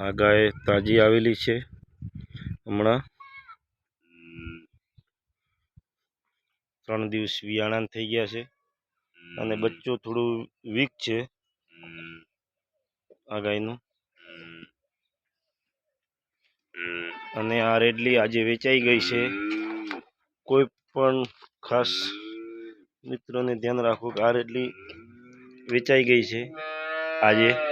આ ગાય તાજી આવેલી છે. હમણાં ત્રણ દિવસ વિયાણા થઈ ગયા છે. અને બચ્ચો થોડું વીક છે. આ ગાયનું. અને આ રેડલી આજે વેચાઈ ગઈ છે. કોઈ પણ ખાસ મિત્રોને ધ્યાન રાખો કે આ રેડલી વેચાઈ ગઈ છે. આજે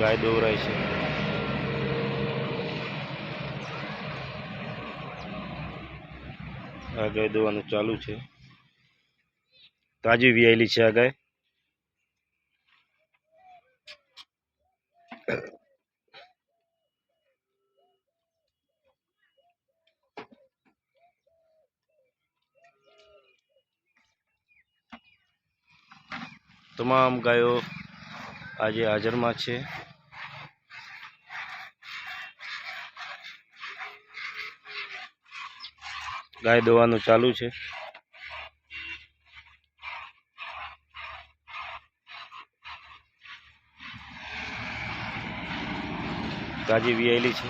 ગાય દોરાય છે. આ ગાય દોવાનું ચાલુ છે. તાજી વિયાયેલી છે આ ગાય. તમામ ગાયો આજે હાજરમાં છે. ગાય દોવાનું ચાલુ છે. ગાજી વિયાયેલી છે.